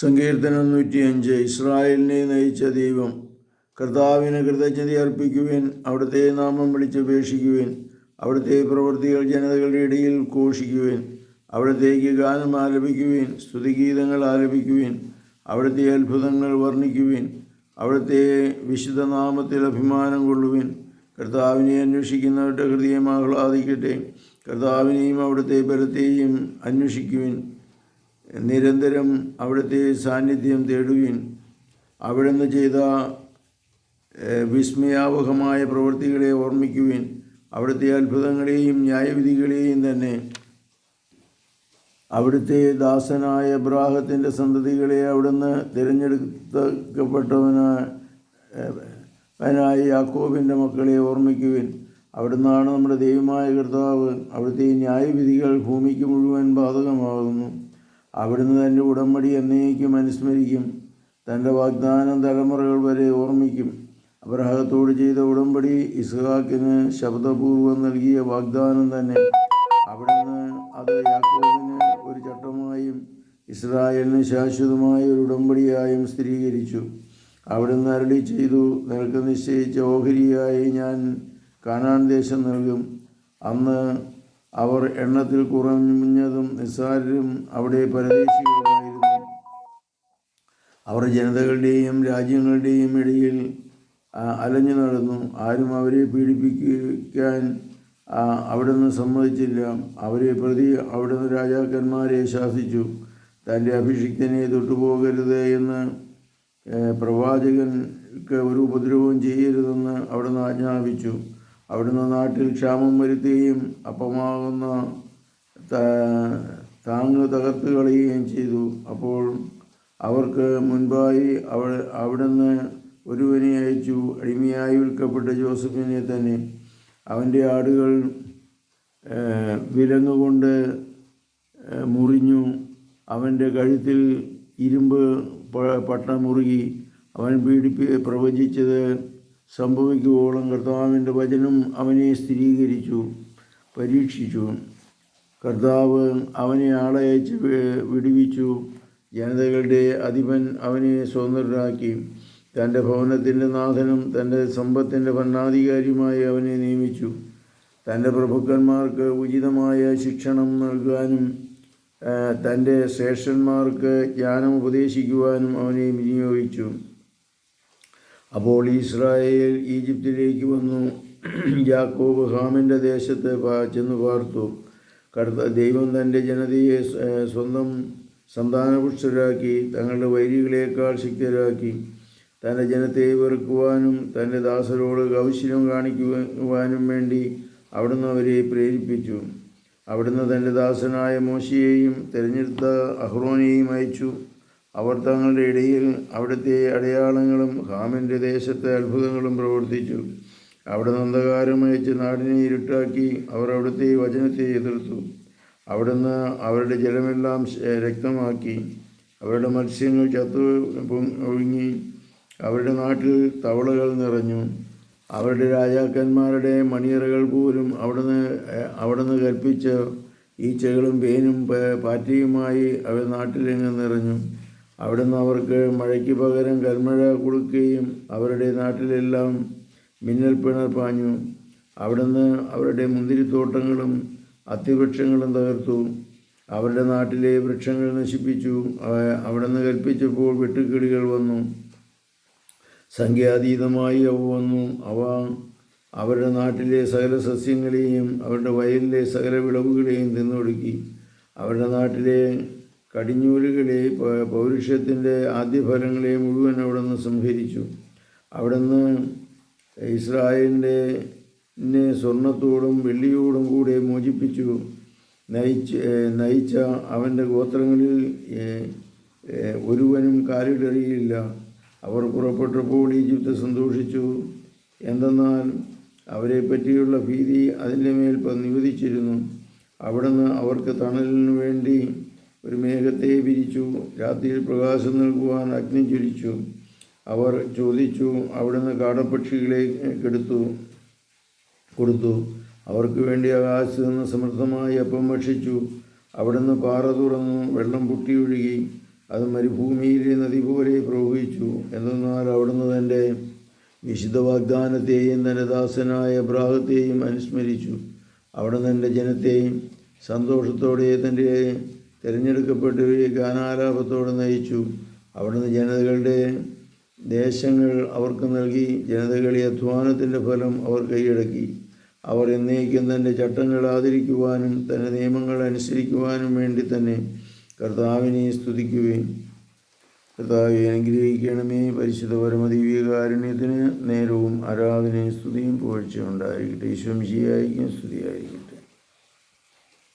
സങ്കീർത്തനം നൂറ്റിയഞ്ച്. ഇസ്രായേലിനെ നയിച്ച ദൈവം കർത്താവിന് കൃതജ്ഞത അർപ്പിക്കുവിൻ അവിടുത്തെ നാമം വിളിച്ചപേക്ഷിക്കുവിൻ അവിടുത്തെ പ്രവൃത്തികൾ ജനതകളുടെ ഇടയിൽ ഘോഷിക്കുവിൻ അവിടത്തേക്ക് ഗാനം ആലപിക്കുവിൻ സ്തുതിഗീതങ്ങൾ ആലപിക്കുവിൻ അവിടുത്തെ അത്ഭുതങ്ങൾ വർണിക്കുവിൻ അവിടുത്തെ വിശുദ്ധനാമത്തിൽ അഭിമാനം കൊള്ളുവിൻ. കർത്താവിനെ അന്വേഷിക്കുന്നവരുടെ ഹൃദയം ആഹ്ലാദിക്കട്ടെ. കർത്താവിനെയും അവിടുത്തെ ബലത്തെയും അന്വേഷിക്കുവിൻ. നിരന്തരം അവിടുത്തെ സാന്നിധ്യം തേടുവിൻ അവിടുന്ന് ചെയ്ത വിസ്മയാവഹമായ പ്രവൃത്തികളെ ഓർമ്മിക്കുവിൻ അവിടുത്തെ അത്ഭുതങ്ങളെയും ന്യായവിധികളെയും തന്നെ അവിടുത്തെ ദാസനായ ബ്രാഹത്തിന്റെ സന്തതികളെ അവിടുന്ന് തിരഞ്ഞെടുക്കപ്പെട്ടവനായ യാക്കോബിന്റെ മക്കളെ ഓർമ്മിക്കുവിൻ അവിടുന്നാണ് നമ്മുടെ ദൈവമായ കർത്താവ് അവിടുത്തെ ന്യായവിധികൾ ഭൂമിക്ക് മുഴുവൻ ബാധകമാകുന്നു. അവിടുന്ന് തന്റെ ഉടമ്പടി എന്നേക്കും അനുസ്മരിക്കും. തന്റെ വാഗ്ദാനം തലമുറകൾ വരെ ഓർമ്മിക്കും. അബ്രഹത്തോട് ചെയ്ത ഉടമ്പടി ഇസ്ഹാക്കിന് ശബ്ദപൂർവം നൽകിയ വാഗ്ദാനം തന്നെ. അവിടുന്ന് അത് യാക്കോബിന് ഒരു ചട്ടമായും ഇസ്രായേലിന് ശാശ്വതമായ ഒരു ഉടമ്പടിയായും സ്ഥിരീകരിച്ചു. അവിടുന്ന് അരളി ചെയ്തു നിനക്ക് നിശ്ചയിച്ച ഓഹരിയായി ഞാൻ കാനാൻ ദേശം നൽകും. അന്ന് അവർ എണ്ണത്തിൽ കുറഞ്ഞതും നിസ്സാരരും അവിടെ പരദേശികളുമായിരുന്നു. അവർ ജനതകളുടെയും രാജ്യങ്ങളുടെയും ഇടയിൽ അലഞ്ഞു നടന്നു. ആരും അവരെ പീഡിപ്പിക്കാൻ അവിടുന്ന് സമ്മതിച്ചില്ല. അവരെ പ്രതി അവിടുന്ന് രാജാക്കന്മാരെ ശാസിച്ചു. തന്റെ അഭിഷിക്തനെ തൊട്ടുപോകരുത് എന്ന് പ്രവാചകൻക്ക് ഒരു ഉപദ്രവവും ചെയ്യരുതെന്ന് അവിടുന്ന് ആജ്ഞാപിച്ചു. അവിടുന്ന് നാട്ടിൽ ക്ഷാമം വരുത്തുകയും അപ്പമാകുന്ന താങ്ങ് തകർത്ത് കളയുകയും ചെയ്തു. അപ്പോൾ അവർക്ക് മുൻപായി അവൾ അവിടുന്ന് ഒരുവനെ അയച്ചു. അടിമയായി വിൽക്കപ്പെട്ട ജോസഫിനെ തന്നെ അവന്റെ ആടുകൾ വിലങ്ങുകൊണ്ട് മുറിഞ്ഞു. അവന്റെ കഴുത്തിൽ ഇരുമ്പ് പട്ട മുറുകി അവൻ പീഡിപ്പി പ്രവചിച്ചത് സംഭവിക്കുവോളം കർത്താവിന്റെ വചനം അവനെ സ്ഥിരീകരിച്ചു പരീക്ഷിച്ചു. കർത്താവ് അവനെ ആളയച്ച് വിടുവിച്ചു. ജനതകളുടെ അധിപൻ അവനെ സ്വതന്ത്രരാക്കി. തന്റെ ഭവനത്തിന്റെ നാഥനും തന്റെ സമ്പത്തിന്റെ ഭരണാധികാരിയുമായി അവനെ നിയമിച്ചു. തന്റെ പ്രഭുക്കന്മാർക്ക് ഉചിതമായ ശിക്ഷണം നൽകാനും തന്റെ ശ്രേഷ്ഠന്മാർക്ക് ജ്ഞാനം ഉപദേശിക്കുവാനും അവനെ വിനിയോഗിച്ചു. അപ്പോൾ ഇസ്രായേൽ ഈജിപ്തിലേക്ക് വന്നു. യാക്കോബ് ഹാമിന്റെ ദേശത്ത് ചെന്ന് പാർത്തു. കർത്ത ദൈവം തന്റെ ജനതയെ സ്വന്തം സന്താനപുഷ്ടരാക്കി തങ്ങളുടെ വൈരികളേക്കാൾ ശക്തരാക്കി തന്റെ ജനത്തെ വെറുക്കുവാനും തന്റെ ദാസരോട് കൗശലം കാണിക്കുവാനും വേണ്ടി അവിടുന്ന് അവരെ പ്രേരിപ്പിച്ചു. അവിടുന്ന് തന്റെ ദാസനായ മോശയെയും തിരഞ്ഞെടുത്ത അഹ്റോനെയും അയച്ചു. അവർ തങ്ങളുടെ ഇടയിൽ അവിടുത്തെ അടയാളങ്ങളും ഹാമിന്റെ ദേശത്തെ അത്ഭുതങ്ങളും പ്രവർത്തിച്ചു. അവിടെ അന്ധകാരം അയച്ച് നാടിനെ ഇരുട്ടാക്കി അവർ അവിടുത്തെ വചനത്തെ എതിർത്തു. അവിടുന്ന് അവരുടെ ജലമെല്ലാം രക്തമാക്കി. അവരുടെ മത്സ്യങ്ങൾ ചത്തു ഒഴുങ്ങി. അവരുടെ നാട്ടിൽ തവളകൾ നിറഞ്ഞു. അവരുടെ രാജാക്കന്മാരുടെ മണിയറകൾ പോലും അവിടുന്ന് അവിടുന്ന് കൽപ്പിച്ച ഈച്ചകളും പേനും പാറ്റയുമായി അവർ നാട്ടിലെങ്ങും നിറഞ്ഞു. അവിടുന്ന് അവർക്ക് മഴയ്ക്ക് പകരം കൽമഴ കൊടുക്കുകയും അവരുടെ നാട്ടിലെല്ലാം മിന്നൽ പിണർ പാഞ്ഞു. അവിടുന്ന് അവരുടെ മുന്തിരിത്തോട്ടങ്ങളും അത്തിവൃക്ഷങ്ങളും തകർത്തു. അവരുടെ നാട്ടിലെ വൃക്ഷങ്ങൾ നശിപ്പിച്ചു. അവ- അവിടുന്ന് കൽപ്പിച്ചപ്പോൾ വെട്ടുക്കിളികൾ വന്നു. സംഖ്യാതീതമായി അവ വന്നു. അവ അവരുടെ നാട്ടിലെ സകല സസ്യങ്ങളെയും അവരുടെ വയലിലെ സകല വിളവുകളെയും തിന്നൊടുക്കി. അവരുടെ നാട്ടിലെ കടിഞ്ഞൂലുകളെ പൗരുഷത്തിന്റെ ആദ്യഫലങ്ങളെ മുഴുവൻ അവിടുന്ന് സംഹരിച്ചു. അവിടുന്ന് ഇസ്രായേലിന്റെ സ്വർണത്തോടും വെള്ളിയോടും കൂടെ മോചിപ്പിച്ചു. നയിച്ച് നയിച്ച അവന്റെ ഗോത്രങ്ങളിൽ ഒരുവനും കാലിടറിയില്ല. അവർ പുറപ്പെട്ടപ്പോൾ ഈജിപ്ത് സന്തോഷിച്ചു. എന്തെന്നാൽ അവരെ പറ്റിയുള്ള ഭീതി അതിന്റെ മേൽ നിവദിച്ചിരുന്നു. അവിടുന്ന് അവർക്ക് തണലിനു വേണ്ടി ഒരു മേഘത്തെ വിരിച്ചു രാത്രിയിൽ പ്രകാശം നൽകുവാൻ അഗ്നി ജ്വലിച്ചു. അവർ ചോദിച്ചു അവിടുന്ന് കാടപ്പക്ഷികളെ കെടുത്തു കൊടുത്തു. അവർക്ക് വേണ്ടി ആകാശത്ത് നിന്ന് സമൃദ്ധമായി അപ്പം ഭക്ഷിച്ചു. അവിടുന്ന് പാറ തുറന്നു വെള്ളം പൊട്ടിയൊഴുകി അത് മരുഭൂമിയിലെ നദി പോലെ പ്രവഹിച്ചു. എന്തെന്നാൽ അവിടുന്ന് തന്റെ വിശുദ്ധ വാഗ്ദാനത്തെയും തന്റെ ദാസനായ അബ്രാഹത്തെയും അനുസ്മരിച്ചു. അവിടുന്ന് എന്റെ ജനത്തെയും സന്തോഷത്തോടെ തന്റെ തിരഞ്ഞെടുക്കപ്പെട്ടവരെ ഗാനാലാപത്തോടെ നയിച്ചു. അവിടുന്ന് ജനതകളുടെ ദേശങ്ങൾ അവർക്ക് നൽകി. ജനതകളെ അധ്വാനത്തിന്റെ ഫലം അവർ കൈയടക്കി. അവർ എന്നേക്കും തന്റെ ചട്ടങ്ങൾ ആദരിക്കുവാനും തന്റെ നിയമങ്ങൾ അനുസരിക്കുവാനും വേണ്ടി തന്നെ കർത്താവിനെ സ്തുതിക്കുകയും കർത്താവെ അനുഗ്രഹിക്കണമേ. പരിശുദ്ധ പരമദീവികാരുണ്യത്തിന് നേരവും ആരാധനയും സ്തുതിയും പുകഴ്ചയും ഉണ്ടായിരിക്കട്ടെ. ഈശ്വംശിയായിരിക്കും സ്തുതിയായിരിക്കും.